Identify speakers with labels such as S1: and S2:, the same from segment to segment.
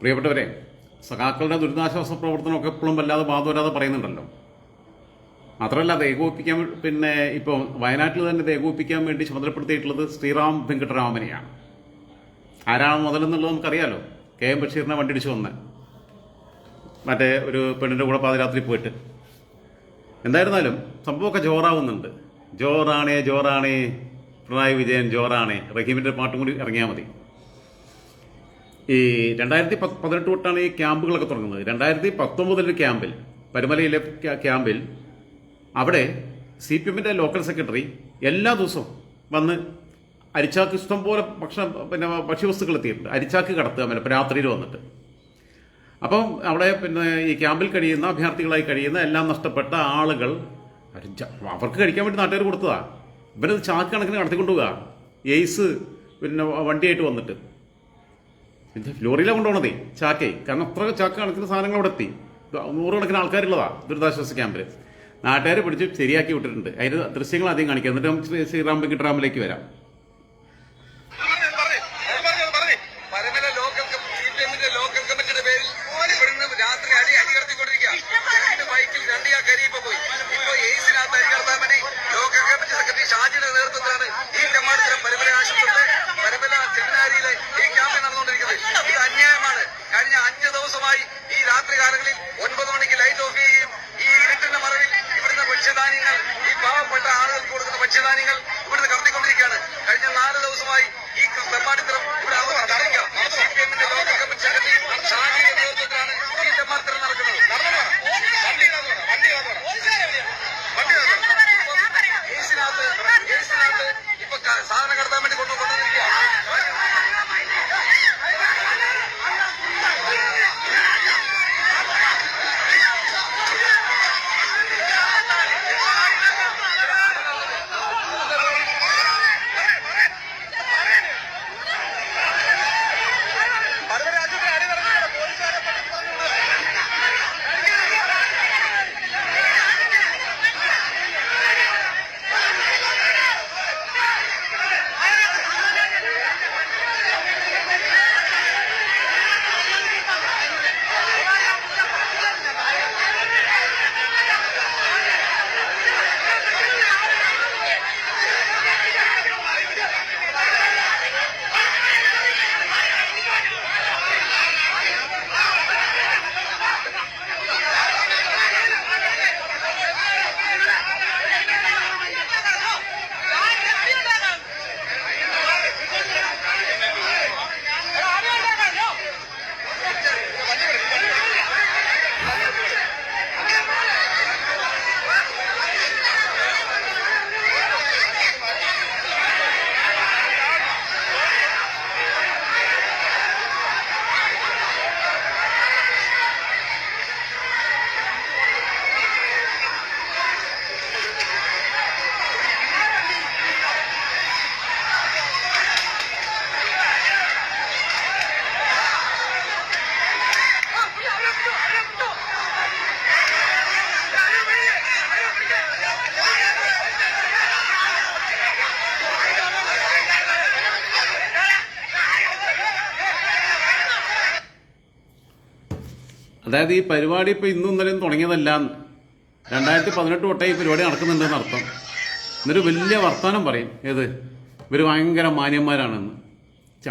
S1: പ്രിയപ്പെട്ടവരെ സഖാക്കളുടെ ദുരിതാശ്വാസ പ്രവർത്തനമൊക്കെ എപ്പോഴും വല്ലാതെ ബാധവരാതെ പറയുന്നുണ്ടല്ലോ. മാത്രമല്ല അത് ഏകോപിപ്പിക്കാൻ പിന്നെ ഇപ്പോൾ വയനാട്ടിൽ തന്നെ ഇത് ഏകോപിപ്പിക്കാൻ വേണ്ടി ചുമതലപ്പെടുത്തിയിട്ടുള്ളത് ശ്രീറാം വെങ്കട്ടരാമനെയാണ്. ആരാണ് മുതലെന്നുള്ളത് നമുക്കറിയാലോ. കെ എം ബഷീറിനെ വണ്ടിടിച്ചു വന്ന് മറ്റേ ഒരു പെണ്ണിന്റെ കൂടെ പാതിരാത്രി പോയിട്ട്. എന്തായിരുന്നാലും സംഭവമൊക്കെ ജോറാവുന്നുണ്ട്. ജോറാണേ ജോറാണേ. പിണറായി വിജയൻ ജോറാണേ. റഹീമിന്റെ പാട്ടും കൂടി ഇറങ്ങിയാൽ മതി. ഈ രണ്ടായിരത്തി പതിനെട്ട് തൊട്ടാണ് ഈ ക്യാമ്പുകളൊക്കെ തുടങ്ങുന്നത്. രണ്ടായിരത്തി പത്തൊമ്പതിലൊരു ക്യാമ്പിൽ പരുമലയിലെ ക്യാമ്പിൽ അവിടെ സി പി എമ്മിന്റെ ലോക്കൽ സെക്രട്ടറി എല്ലാ ദിവസവും വന്ന് അരിച്ചാക്ക് ഇഷ്ടം പോലെ ഭക്ഷണം പിന്നെ ഭക്ഷ്യവസ്തുക്കൾ എത്തിയിട്ടുണ്ട്. അരിച്ചാക്ക് കടത്തുക പിന്നെ രാത്രിയിൽ വന്നിട്ട്. അപ്പം അവിടെ പിന്നെ ഈ ക്യാമ്പിൽ കഴിയുന്ന അഭ്യർത്ഥികളായി കഴിയുന്ന എല്ലാം നഷ്ടപ്പെട്ട ആളുകൾ അവർക്ക് കഴിക്കാൻ വേണ്ടി നാട്ടുകാർ കൊടുത്തതാണ് ഇവരത് ചാക്ക് കണക്കിന് കടത്തിക്കൊണ്ടുപോവുക എയ്സ് പിന്നെ വണ്ടിയായിട്ട് വന്നിട്ട്. ലോറിയിലാണ് കൊണ്ടുപോണതേ. ചാക്കേ. കാരണം അത്ര ചാക്ക് കണക്കിന് സാധനങ്ങൾ അവിടെ എത്തി നൂറുകണക്കിന് ആൾക്കാരുള്ളതാ. ദുരിതാശ്വാസ ക്യാമ്പിൽ നാട്ടുകാരെ പിടിച്ച് ശരിയാക്കി വിട്ടിട്ടുണ്ട്. അതിന്റെ ദൃശ്യങ്ങൾ ആദ്യം കാണിക്കാം. എന്നിട്ട് നമുക്ക് ശ്രീ- ശ്രീറാം വെങ്കിട്ടറാമിലേക്ക് വരാം
S2: പറഞ്ഞോ, പറഞ്ഞോ. ഞാൻ പറഞ്ഞത് പറഞ്ഞേ. പരമല ലോക്കൽ കമ്മ- CPM-ന്റെ ലോക്കൽ കമ്മിറ്റിയുടെ പേരിൽ ഇവിടുന്ന് രാത്രി അടി അടി കടത്തിക്കൊണ്ടിരിക്കുക രണ്ട് ബൈക്കിൽ രണ്ട് ഞാൻ കരിയിപ്പോ പോയി ഇപ്പൊ എയ്സിനകത്ത് അടി കടത്താൻ വേണ്ടി ലോക്കൽ കമ്മിറ്റി സെക്രട്ടറി ഷാജിയുടെ നേതൃത്വത്തിലാണ് ഈ കമ്മാടത്തരം പരമല ആശുപത്രിയിലെ പരമല സെമിനാരിയിലെ ഈ ക്യാമ്പ് നടന്നുകൊണ്ടിരിക്കുന്നത് ഇത് അന്യായമാണ് കഴിഞ്ഞ അഞ്ച് ദിവസമായി ഈ
S1: അതായത് ഈ പരിപാടി ഇപ്പൊ ഇന്നും ഇന്നലെയും തുടങ്ങിയതല്ല. രണ്ടായിരത്തി പതിനെട്ട് തൊട്ടേ ഈ പരിപാടി നടക്കുന്നുണ്ടെന്ന് അർത്ഥം. എന്നൊരു വലിയ വർത്തമാനം പറയും. ഏത്? ഇവർ ഭയങ്കര മാന്യന്മാരാണെന്ന്.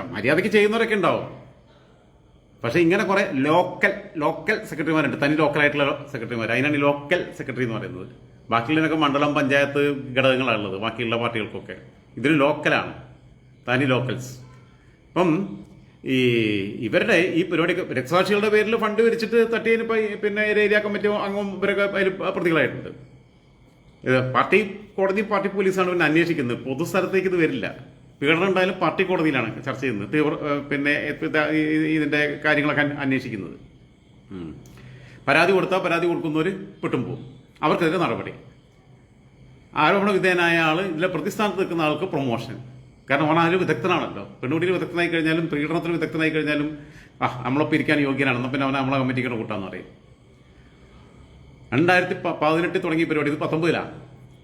S1: മര്യാദയ്ക്ക് ചെയ്യുന്നവരൊക്കെ ഉണ്ടാവും. പക്ഷെ ഇങ്ങനെ കുറെ ലോക്കൽ ലോക്കൽ സെക്രട്ടറിമാരുണ്ട്. തനി ലോക്കലായിട്ടുള്ള സെക്രട്ടറിമാർ അതിനാണ് ഈ ലോക്കൽ സെക്രട്ടറി എന്ന് പറയുന്നത്. ബാക്കിയുള്ളതിനൊക്കെ മണ്ഡലം പഞ്ചായത്ത് ഘടകങ്ങളാണുള്ളത്. ബാക്കിയുള്ള പാർട്ടികൾക്കൊക്കെ. ഇതിന് ലോക്കലാണ്. തനി ലോക്കൽസ്. അപ്പം ഈ ഇവരുടെ ഈ പരിപാടി രക്തസാക്ഷികളുടെ പേരിൽ ഫണ്ട് വിരിച്ചിട്ട് തട്ടിയതിന് പിന്നെ ഏരിയ കമ്മിറ്റി അംഗം ഇവരൊക്കെ അതിൽ പ്രതികളായിട്ടുണ്ട്. പാർട്ടി കോടതി പാർട്ടി പോലീസാണ് പിന്നെ അന്വേഷിക്കുന്നത്. പൊതുസ്ഥലത്തേക്ക് ഇത് വരില്ല. പീഡനം ഉണ്ടായാലും പാർട്ടി കോടതിയിലാണ് ചർച്ച ചെയ്യുന്നത്. തീവ്ര പിന്നെ ഇതിന്റെ കാര്യങ്ങളൊക്കെ അന്വ- അന്വേഷിക്കുന്നത്. പരാതി കൊടുത്താൽ പരാതി കൊടുക്കുന്നവർ പെട്ടും പോകും അവർക്കെതിരെ നടപടി. ആരോപണ വിധേയനായ ആൾ ഇതിലെ പ്രതിസ്ഥാനത്ത് നിൽക്കുന്ന ആൾക്ക് പ്രൊമോഷൻ. കാരണം അതിൽ വിദഗ്ധനാണല്ലോ. പെൺകുട്ടിയിൽ വിദഗ്ധനായി കഴിഞ്ഞാലും പീഡനത്തിന് വിദഗ്ധനായി കഴിഞ്ഞാലും ആ നമ്മളൊപ്പം ഇരിക്കാൻ യോഗ്യനാണ്. എന്നാൽ പിന്നെ അവനെ നമ്മളെ കമ്മിറ്റിക്ക് കൂട്ടാന്ന് പറയും. രണ്ടായിരത്തി പതിനെട്ടിൽ തുടങ്ങിയ പരിപാടി ഇത് പത്തൊമ്പതിലാണ്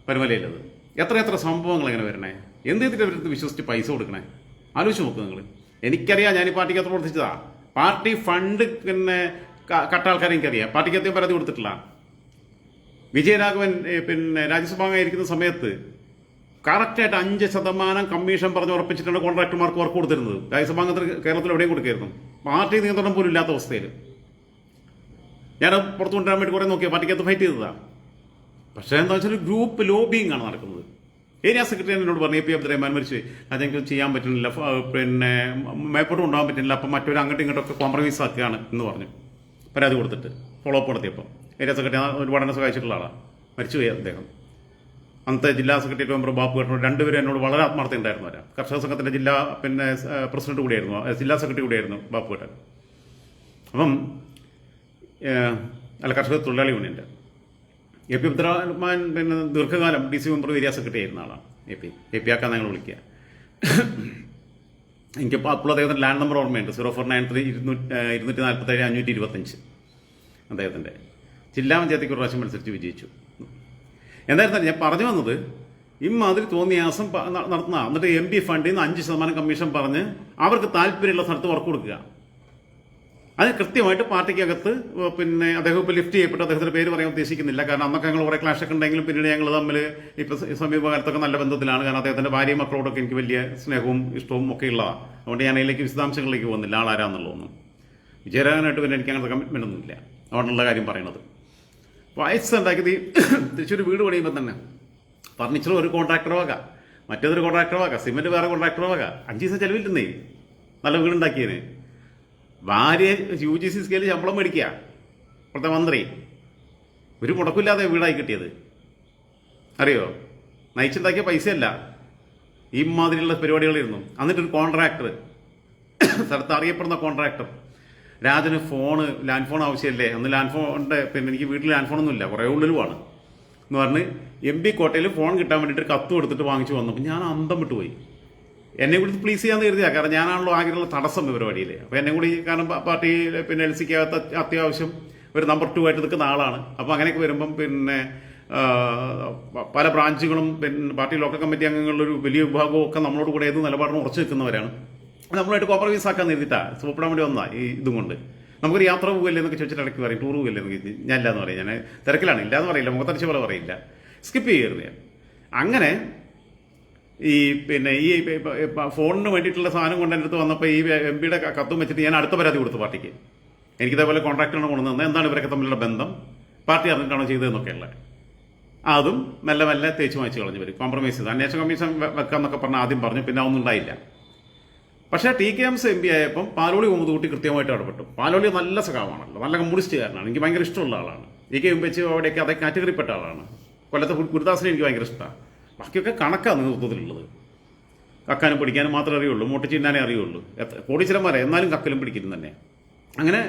S1: പരുമലയിലത്. എത്ര എത്ര സംഭവങ്ങൾ എങ്ങനെ വരണേ? എന്ത് ചെയ്തിട്ട് അവരടുത്ത് വിശ്വസിച്ച് പൈസ കൊടുക്കണേ? ആലോചിച്ച് നോക്ക് നിങ്ങൾ എനിക്കറിയാം ഞാൻ ഈ പാർട്ടിക്കകത്ത് പ്രവർത്തിച്ചതാ. പാർട്ടി ഫണ്ട് പിന്നെ കട്ട ആൾക്കാരെ എനിക്കറിയാം. പാർട്ടിക്ക് അധികം പരാതി കൊടുത്തിട്ടില്ല. വിജയരാഘവൻ പിന്നെ രാജ്യസഭാംഗമായിരിക്കുന്ന സമയത്ത് കറക്റ്റായിട്ട് അഞ്ച് ശതമാനം കമ്മീഷൻ പറഞ്ഞ് ഉറപ്പിച്ചിട്ടാണ് കോൺട്രാക്ടർമാർക്ക് വർക്ക് കൊടുത്തിരുന്നത്. രാജ്യസഭാംഗത്തിന് കേരളത്തിൽ എവിടെയും കൊടുക്കായിരുന്നു പാർട്ടി നിയന്ത്രണം പോലും ഇല്ലാത്ത അവസ്ഥയിൽ. ഞാൻ പുറത്തു കൊണ്ടുവരാൻ വേണ്ടി കുറേ നോക്കിയാൽ പാർട്ടിക്കകത്ത് ഫൈറ്റ് ചെയ്തതാണ് പക്ഷേ എന്താ വെച്ചാൽ ഗ്രൂപ്പ് ലോബിയിങ് ആണ് നടക്കുന്നത്. ഏരിയ സെക്രട്ടറി എന്നോട് പറഞ്ഞു എ പി അബ്ദുറഹ്മാൻ മരിച്ചു അതെനിക്ക് ചെയ്യാൻ പറ്റുന്നില്ല. പിന്നെ മേപ്പോട്ട് കൊണ്ടുപോകാൻ പറ്റുന്നില്ല. അപ്പം മറ്റൊരു അങ്ങോട്ടും ഇങ്ങോട്ടൊക്കെ കോംപ്രമൈസ് ആക്കുകയാണ് എന്ന് പറഞ്ഞു. പരാതി കൊടുത്തിട്ട്. ഫോളോ അപ്പ് നടത്തിയപ്പോൾ ഏരിയ സെക്രട്ടറി ഒരുപാട് എന്നെ സഹായിച്ചിട്ടുള്ള ആളാണ് മരിച്ചുപോയി അദ്ദേഹം. അന്നത്തെ ജില്ലാ സെക്രട്ടറി മെമ്പർ ബാബു കേട്ടോ രണ്ടുപേരും എന്നോട് വളരെ ആത്മാർത്ഥ ഉണ്ടായിരുന്നു അവരാ. കർഷക സംഘത്തിന്റെ ജില്ലാ പിന്നെ പ്രസിഡന്റ് കൂടിയായിരുന്നു. ജില്ലാ സെക്രട്ടറി കൂടിയായിരുന്നു ബാബു കേട്ടൻ അപ്പം അല്ല കർഷക തൊഴിലാളി യൂണിയന്റെ എ പി അബ്ദുറഹ്മാൻ പിന്നെ ദീർഘകാലം D C member area secretary ആയിരുന്ന ആളാണ് എ പി എ പി ആക്കാൻ ഞങ്ങൾ വിളിക്കുക എനിക്കിപ്പോൾ അപ്പോൾ അദ്ദേഹത്തിന്റെ ലാൻഡ് നമ്പർ ഓർമ്മയുണ്ട്. സീറോ ഫോർ നയൻ ത്രീ ഇരുന്നൂറ്റി ഇരുന്നൂറ്റി നാൽപ്പത്തേഴ് അഞ്ഞൂറ്റി ഇരുപത്തഞ്ച് അദ്ദേഹത്തിന്റെ ജില്ലാ പഞ്ചായത്തേക്ക് ഒരു പ്രാവശ്യം മത്സരിച്ച് വിജയിച്ചു. എന്തായിരുന്നാലും ഞാൻ പറഞ്ഞു വന്നത് ഇമാതിരി തോന്നിയാസം നടത്തുന്ന എന്നിട്ട് എം പി ഫണ്ടിൽ നിന്ന് അഞ്ച് ശതമാനം കമ്മീഷൻ പറഞ്ഞ് അവർക്ക് താല്പര്യമുള്ള സ്ഥലത്ത് വർക്ക് കൊടുക്കുക. അത് കൃത്യമായിട്ട് പാർട്ടിക്കകത്ത് പിന്നെ അദ്ദേഹം ഇപ്പോൾ ലിഫ്റ്റ് ചെയ്യപ്പെട്ടു അദ്ദേഹത്തിന്റെ പേര് പറയാൻ ഉദ്ദേശിക്കുന്നില്ല. കാരണം അന്നൊക്കെ ഞങ്ങൾ കുറേ ക്ലാഷ് ഒക്കെ ഉണ്ടെങ്കിലും പിന്നീട് ഞങ്ങൾ തമ്മിൽ ഇപ്പോൾ സമീപകാലത്തൊക്കെ നല്ല ബന്ധത്തിലാണ്. കാരണം അദ്ദേഹത്തിന്റെ ഭാര്യയും മക്കളോടൊക്കെ എനിക്ക് വലിയ സ്നേഹവും ഇഷ്ടവും ഒക്കെ ഉള്ളതാണ് അതുകൊണ്ട് ഞാൻ അതിലേക്ക് വിശദാംശങ്ങളിലേക്ക് പോകുന്നില്ല. ആളാരാന്നുള്ളതൊന്നും. വിജയരാഘവനായിട്ട് പിന്നെ എനിക്ക് അങ്ങനത്തെ കമ്മിറ്റ്മെന്റ് ഒന്നുമില്ല. അതുകൊണ്ടുള്ള കാര്യം പറയണത്. വയസ്സ് ഉണ്ടാക്കിയത് ഈ തൃശ്ശൂർ വീട് പണിയുമ്പോൾ തന്നെ. ഫർണിച്ചർ ഒരു കോൺട്രാക്ടർ വക മറ്റേതൊരു കോൺട്രാക്ടർ വക സിമെന്റ് വേറെ കോൺട്രാക്ടർ വക. അഞ്ച് ദിവസം ചെലവില്ലെന്നേ. നല്ല വീടുണ്ടാക്കിയതിന് ഭാര്യ യു ജി സി സ്കെയിൽ ശമ്പളം മേടിക്കുക ഇപ്പോഴത്തെ മന്ത്രി. ഒരു മുടക്കില്ലാതെ വീടായി കിട്ടിയത്. അറിയോ? നയിച്ചുണ്ടാക്കിയ പൈസയല്ല. ഈ മാതിരിയുള്ള പരിപാടികളായിരുന്നു എന്നിട്ടൊരു കോൺട്രാക്ടർ സ്ഥലത്ത് അറിയപ്പെടുന്ന കോൺട്രാക്ടർ. രാജന് ഫോണ് ലാൻഡ് ഫോൺ ആവശ്യമില്ലേ അന്ന് ലാൻഡ് ഫോണിന്റെ പിന്നെ എനിക്ക് വീട്ടിൽ ലാൻഡ് ഫോണൊന്നുമില്ല. കുറേ ഉള്ളിലുമാണ്. എന്ന് പറഞ്ഞ് എം പി കോട്ടയിൽ ഫോൺ കിട്ടാൻ വേണ്ടിയിട്ട് കത്ത് എടുത്തിട്ട് വാങ്ങിച്ചു വന്നു. ഞാൻ അന്തം വിട്ടുപോയി എന്നെ കൂടി പ്ലീസ് ചെയ്യാന്ന് കരുതിയാ. കാരണം ഞാനാണല്ലോ ആഗ്രഹമുള്ള തടസ്സം പരിപാടിയിൽ അപ്പോൾ എന്നെ കൂടി കാരണം പാർട്ടി പിന്നെ എൽ സിക്ക് അകത്ത് അത്യാവശ്യം ഒരു നമ്പർ ടു ആയിട്ട് നിൽക്കുന്ന ആളാണ്. അപ്പോൾ അങ്ങനെയൊക്കെ വരുമ്പം പിന്നെ പല ബ്രാഞ്ചുകളും പിന്നെ പാർട്ടി ലോക്കൽ കമ്മിറ്റി അംഗങ്ങളിലൊരു വലിയ വിഭാഗവും ഒക്കെ നമ്മളോട് കൂടെ ഏത് നിലപാടിനും ഉറച്ചു നിൽക്കുന്നവരാണ്. നമ്മളായിട്ട് കോംപ്രമൈസ് ആക്കാൻ നേരിട്ടാണ് സൂപ്പിടാൻ വേണ്ടി വന്നാ ഈ ഇതും കൊണ്ട്. നമുക്കൊരു യാത്ര പോകില്ലേ എന്നൊക്കെ ചോദിച്ചിട്ട് ഇടയ്ക്ക് പറയും. ടൂർ പോകില്ലേ എന്നൊക്കെ ഞാൻ ഞാൻ ഇല്ലാന്ന് പറയും. ഞാൻ തിരക്കിലാണ്. ഇല്ലാന്ന് പറയില്ല. മുഖത്തടിച്ച പോലെ പറയില്ല. സ്കിപ്പ് ചെയ്യരുത് ഞാൻ. അങ്ങനെ ഈ പിന്നെ ഈ ഫോണിന് വേണ്ടിയിട്ടുള്ള സാധനം കൊണ്ട് എന്റെ അടുത്ത് വന്നപ്പോൾ ഈ എം പിയുടെ കത്തും വെച്ചിട്ട് ഞാൻ അടുത്ത പരാതി കൊടുത്തു പാർട്ടിക്ക്. എനിക്ക് ഇതേപോലെ കോൺട്രാക്ടറാണ് കൊണ്ടുവന്നത് എന്താണ് ഇവരൊക്കെ തമ്മിലുള്ള ബന്ധം? പാർട്ടി അറിഞ്ഞിട്ടാണോ ചെയ്തതെന്നൊക്കെയുള്ള. അതും മെല്ലെ മെല്ലെ തേച്ച് മായ്ച്ച് കളഞ്ഞു വരും. കോംപ്രമൈസ് ചെയ്ത്. അന്വേഷണ കമ്മീഷൻ വെ- വെക്കാന്നൊക്കെ പറഞ്ഞാൽ ആദ്യം പറഞ്ഞു. പിന്നെ അതൊന്നും ഉണ്ടായില്ല. പക്ഷേ T K M C M P ആയപ്പം പാലോളി മുഹമ്മദ് കുട്ടി കൃത്യമായിട്ട് ഇടപെട്ടു. പാലോളി നല്ല സഖാവാണല്ലോ. നല്ല കമ്മ്യൂണിസ്റ്റുകാരനാണ് എനിക്ക് ഭയങ്കര ഇഷ്ടമുള്ള ആളാണ്. ടി കെ എം വെച്ച് അവിടെയൊക്കെ അതേ കാറ്റഗറിപ്പെട്ട ആളാണ്. കൊല്ലത്തെ ഗുരുദാസിനെ എനിക്ക് ഭയങ്കര ഇഷ്ടമാണ് ബാക്കിയൊക്കെ കണക്കാണ് നേതൃത്വത്തിലുള്ളത്. കക്കാനും പിടിക്കാനും മാത്രമേ അറിയുള്ളൂ. മുട്ടി ചിന്നാനേ അറിയുള്ളൂ. കോടീശ്വരന്മാരെ എന്നാലും കക്കലും പിടിക്കലും തന്നെ. അങ്ങനെ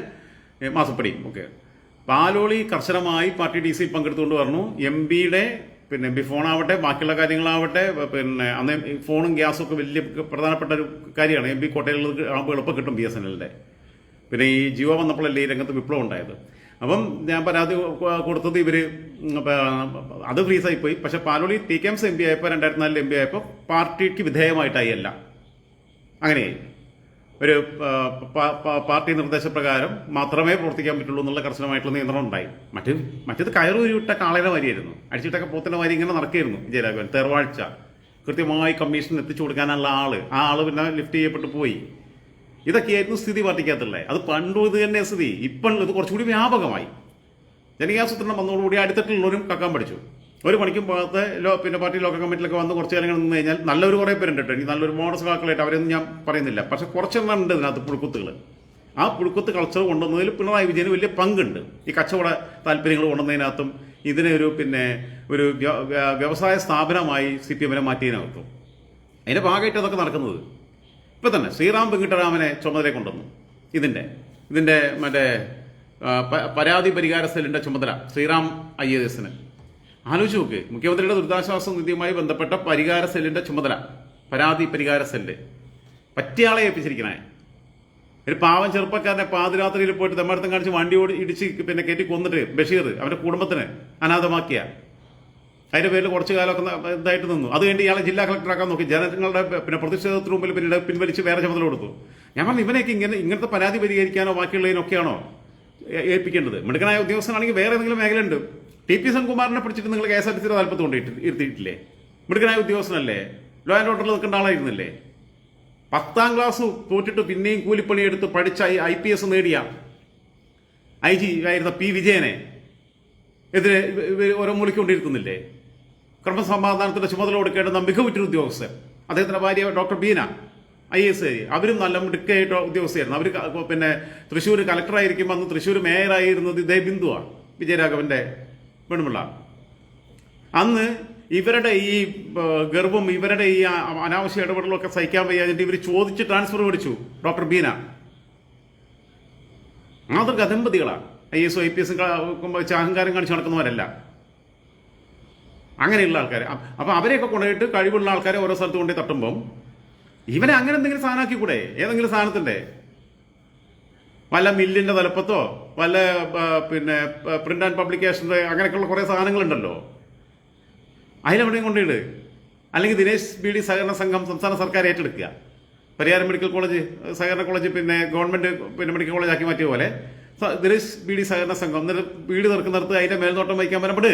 S1: മാസപ്പടിയും. ഒക്കെ പാലോളി കർശനമായി പാർട്ടി ഡി സി പങ്കെടുത്തുകൊണ്ട് പറഞ്ഞു എം പിയുടെ പിന്നെ ബി ഫോൺ ഫോണാവട്ടെ ബാക്കിയുള്ള കാര്യങ്ങളാവട്ടെ പിന്നെ അന്ന് ഫോണും ഗ്യാസും ഒക്കെ വലിയ പ്രധാനപ്പെട്ട ഒരു കാര്യമാണ്. എം ബി കോട്ടയിലുള്ളത് ആകുമ്പോൾ എളുപ്പം കിട്ടും ബി എസ് എൻ എല്ലിന്റെ പിന്നെ ഈ ജിയോ വന്നപ്പോഴല്ലേ ഈ രംഗത്ത് വിപ്ലവം ഉണ്ടായത്. അപ്പം ഞാൻ പരാതി കൊടുത്തത് ഇവർ അത് ഫ്രീസായി പോയി പക്ഷെ പാലോളി ടി കെ എംസ് എം പി ആയപ്പോൾ രണ്ടായിരത്തി നാലിൽ എം പി ആയപ്പോൾ പാർട്ടിക്ക് വിധേയമായിട്ടായി അല്ല അങ്ങനെയായി. ഒരു പാർട്ടി നിർദ്ദേശപ്രകാരം മാത്രമേ പ്രവർത്തിക്കാൻ പറ്റുള്ളൂ എന്നുള്ള കർശനമായിട്ടുള്ള നിയന്ത്രണം ഉണ്ടായി. മറ്റ് മറ്റേത് കയറൂരിവിട്ട കാളയുടെ വരിയായിരുന്നു. അടിച്ചിട്ടൊക്കെ പോത്തിന്റെ വരി ഇങ്ങനെ നടക്കുകയായിരുന്നു ജയരാഘവൻ. തേർവാഴ്ച കൃത്യമായി കമ്മീഷൻ എത്തിച്ചു കൊടുക്കാനുള്ള ആൾ. ആ ആൾ പിന്നെ ലിഫ്റ്റ് ചെയ്യപ്പെട്ടു പോയി. ഇതൊക്കെയായിരുന്നു സ്ഥിതി പാർട്ടിക്കകത്തുള്ളത് അത് പണ്ടും ഇത് തന്നെ സ്ഥിതി. ഇപ്പം ഇത് കുറച്ചുകൂടി വ്യാപകമായി. ജനകീയാസൂത്രണം വന്നതോടുകൂടി അടുത്തിട്ടുള്ളവരും കക്കാൻ പഠിച്ചു. ഒരു പണിക്കും പോകാത്ത ലോ പിന്നെ പാർട്ടി ലോക്കൽ കമ്മിറ്റിയിലൊക്കെ വന്ന് കുറച്ച് കാലങ്ങൾ നിന്ന് കഴിഞ്ഞാൽ നല്ലൊരു കുറേ പേരുണ്ട് കേട്ടോ. എനിക്ക് നല്ലൊരു മോഡസ് വാക്കുകളായിട്ട് അവരൊന്നും ഞാൻ പറയുന്നില്ല. പക്ഷെ കുറച്ചെണ്ണം ഉണ്ട് ഇതിനകത്ത് പുഴുക്കുത്തുകൾ ആ പുഴുക്കുത്ത് കൾച്ചർ കൊണ്ടുവന്നതിൽ പിണറായി വിജയന് വലിയ പങ്കുണ്ട്. ഈ കച്ചവട താല്പര്യങ്ങൾ കൊണ്ടുവന്നതിനകത്തും ഇതിനെ ഒരു പിന്നെ ഒരു വ്യ- വ്യ- വ്യവസായ സ്ഥാപനമായി സി പി എമ്മിനെ മാറ്റിയതിനകത്തും. അതിന്റെ ഭാഗമായിട്ട് അതൊക്കെ നടക്കുന്നത്. ഇപ്പം തന്നെ ശ്രീറാം വെങ്കിട്ടരാമനെ ചുമതല കൊണ്ടുവന്നു. ഇതിന്റെ ഇതിന്റെ മറ്റേ പരാതി പരിഹാര സെല്ലിന്റെ ചുമതല ശ്രീറാം ഐ എ എസിന് ആലോചിച്ച് നോക്ക്. മുഖ്യമന്ത്രിയുടെ ദുരിതാശ്വാസ നിധിയുമായി ബന്ധപ്പെട്ട പരിഹാര സെല്ലിന്റെ ചുമതല പരാതി പരിഹാര സെല്ല്. പറ്റിയാളെ ഏൽപ്പിച്ചിരിക്കണേ. ഒരു പാവം ചെറുപ്പക്കാരനെ പാതിരാത്രിയിൽ പോയിട്ട് തെമ്മടത്തം കാണിച്ച് വണ്ടി ഓടി ഇടിച്ച് പിന്നെ കയറ്റി കൊന്നിട്ട് ബഷീർ അവന്റെ കുടുംബത്തിന് അനാഥമാക്കിയ. അതിന്റെ പേരിൽ കുറച്ചു കാലമൊക്കെ ഇതായിട്ട് നിന്നു. അത് കഴിഞ്ഞ് ഇയാളെ ജില്ലാ കളക്ടറാക്കാൻ നോക്കി. ജനങ്ങളുടെ പിന്നെ പ്രതിഷേധത്തിന് മുമ്പിൽ പിന്നീട് പിൻവലിച്ച് വേറെ ചുമതല കൊടുത്തു. ഞാൻ പറഞ്ഞു ഇവനൊക്കെ ഇങ്ങനെ ഇങ്ങനത്തെ പരാതി പരിഹരിക്കാനോ ബാക്കിയുള്ളതിനൊക്കെയാണോ ഏൽപ്പിക്കേണ്ടത്? മിടുക്കനായ ഉദ്യോഗസ്ഥനാണെങ്കിൽ വേറെ ഏതെങ്കിലും മേഖലയുണ്ട്. ടി പി സെൻകുമാറിനെ പിടിച്ചിട്ട് നിങ്ങൾ കെ എസ് ആർ ടി സിയുടെ താല്പര്യം കൊണ്ട് ഇരുത്തിയിട്ടില്ലേ? മിടുക്കനായ ഉദ്യോഗസ്ഥനല്ലേ? ലോ ആൻഡ് ഓർഡറിൽ നിൽക്കേണ്ട ആളായിരുന്നില്ലേ? പത്താം ക്ലാസ് തോറ്റിട്ട് പിന്നെയും കൂലിപ്പണി എടുത്ത് പഠിച്ച ഐ പി എസ് നേടിയ ഐ ജി ആയിരുന്ന പി വിജയനെ എതിരെ ഓരോ മൂലിക്കൊണ്ടിരിക്കുന്നില്ലേ ക്രമസമാധാനത്തിന്റെ ചുമതല കൊടുക്കേണ്ടുന്ന മികവുറ്റൊരു ഉദ്യോഗസ്ഥൻ. അദ്ദേഹത്തിന്റെ ഭാര്യ doctor Beena I S I അവരും നല്ല മിടുക്കായിട്ട് ഉദ്യോഗസ്ഥയായിരുന്നു. അവർ പിന്നെ തൃശ്ശൂർ കലക്ടറായിരിക്കും അന്ന് തൃശ്ശൂർ മേയറായിരുന്നത് ഇതേ ബിന്ദുവാണ് വിജയരാഘവന്റെ പെൺപിള്ള അന്ന് ഇവരുടെ ഈ ഗർഭം ഇവരുടെ ഈ അനാവശ്യ ഇടപെടലൊക്കെ സഹിക്കാൻ വയ്യാതിട്ട് ഇവർ ചോദിച്ച് ട്രാൻസ്ഫർ മേടിച്ചു ഡോക്ടർ ബീന. മാതൃക ദമ്പതികളാണ് I S I P S വെച്ച് അഹങ്കാരം കാണിച്ച് നടക്കുന്നവരല്ല. അങ്ങനെയുള്ള ആൾക്കാർ അപ്പൊ അവരെയൊക്കെ കൊണ്ടുപോയിട്ട് കഴിവുള്ള ആൾക്കാരെ ഓരോ സ്ഥലത്ത് കൊണ്ടുപോയി തട്ടുമ്പം ഇവനെ അങ്ങനെ എന്തെങ്കിലും സാധനമാക്കി കൂടെ ഏതെങ്കിലും സാധനത്തിന്റെ വല്ല മില്ലിന്റെ തലപ്പത്തോ വല്ല പിന്നെ പ്രിന്റ് ആൻഡ് പബ്ലിക്കേഷന്റെ അങ്ങനെയൊക്കെയുള്ള കുറേ സാധനങ്ങളുണ്ടല്ലോ. അതിലെവിടെയും കൊണ്ടിട് അല്ലെങ്കിൽ ദിനേശ് ബി ഡി സഹകരണ സംഘം സംസ്ഥാന സർക്കാർ ഏറ്റെടുക്കുക. പരിയാരം മെഡിക്കൽ കോളേജ് സഹകരണ കോളേജ് പിന്നെ ഗവൺമെന്റ് പിന്നെ മെഡിക്കൽ കോളേജ് ആക്കി മാറ്റിയ പോലെ. ദിനേശ് ബി ഡി സഹകരണ സംഘം എന്നിട്ട് വീട് തുറക്കുന്നിടത്ത് അതിന്റെ മേൽനോട്ടം വഹിക്കാൻ പറ്റപ്പെട്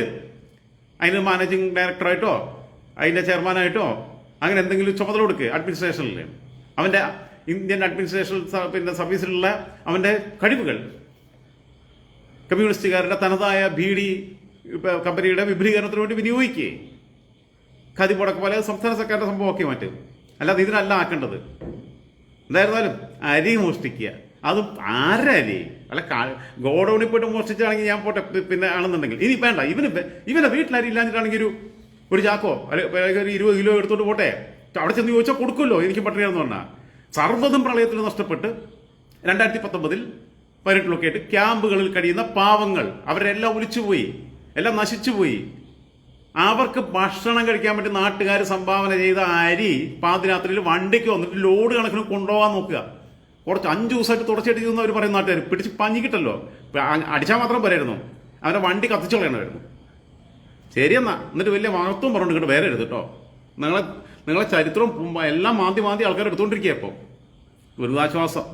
S1: അതിന് മാനേജിങ് ഡയറക്ടറായിട്ടോ അതിന്റെ ചെയർമാനായിട്ടോ അങ്ങനെ എന്തെങ്കിലും ചുമതല കൊടുക്കുക അഡ്മിനിസ്ട്രേഷനിൽ അവന്റെ ഇന്ത്യൻ അഡ്മിനിസ്ട്രേഷൻ പിന്നെ സർവീസിലുള്ള അവന്റെ കഴിവുകൾ. കമ്മ്യൂണിസ്റ്റുകാരുടെ തനതായ ബി ഡി കമ്പനിയുടെ വിപുലീകരണത്തിന് വേണ്ടി വിനിയോഗിക്കുകയെ. ഖാദി മുടക്ക് പോലെ സംസ്ഥാന സർക്കാരിന്റെ സംഭവമൊക്കെ മാറ്റും. അല്ലാതെ ഇതിനല്ല ആക്കേണ്ടത്. എന്തായിരുന്നാലും അരി മോഷ്ടിക്കുക. അതും ആരരി അല്ല ഗോഡൌണിൽ പോയിട്ട് മോഷ്ടിച്ചാണെങ്കിൽ ഞാൻ പോട്ടെ പിന്നെ ആണെന്നുണ്ടെങ്കിൽ. ഇനി വേണ്ട ഇവന് ഇവന്റെ വീട്ടിലരി ഇല്ലാഞ്ഞിട്ടാണെങ്കിൽ ഒരു ഒരു ചാക്കോ? അല്ലെ ഒരു ഇരുപത് കിലോ എടുത്തോണ്ട് പോട്ടെ. അവിടെ ചെന്ന് ചോദിച്ചാൽ കൊടുക്കുമല്ലോ എനിക്ക് പട്ടിണിയാണെന്ന് പറഞ്ഞാൽ സർവതും പ്രളയത്തിൽ നഷ്ടപ്പെട്ട് രണ്ടായിരത്തി പത്തൊമ്പതിൽ പതിനെട്ടിലൊക്കെ ആയിട്ട് ക്യാമ്പുകളിൽ കഴിയുന്ന പാവങ്ങൾ അവരെല്ലാം ഒലിച്ചുപോയി എല്ലാം നശിച്ചുപോയി. അവർക്ക് ഭക്ഷണം കഴിക്കാൻ വേണ്ടി നാട്ടുകാർ സംഭാവന ചെയ്ത അരി പാതിരാത്രിയിൽ വണ്ടിക്ക് വന്നിട്ട് ലോഡ് കണക്കിന് കൊണ്ടുപോകാൻ നോക്കുക. കുറച്ച് അഞ്ച് ദിവസമായിട്ട് തുടച്ചിട്ട് ചെയ്യുന്ന അവർ പറയുന്ന നാട്ടുകാർ പിടിച്ച് പഞ്ഞി കിട്ടല്ലോ. അടിച്ചാൽ മാത്രം പോരായിരുന്നു. അവരെ വണ്ടി കത്തിച്ചു കളയണമായിരുന്നു. ശരിയെന്നാ. എന്നിട്ട് വലിയ മഹത്വം പറഞ്ഞിട്ട് വേറെ എഴുതി കേട്ടോ. നിങ്ങളെ നിങ്ങളെ ചരിത്രവും എല്ലാം മാന്തി മാന്തി ആൾക്കാർ എടുത്തുകൊണ്ടിരിക്കുക ഇപ്പോൾ ദുരിതാശ്വാസം.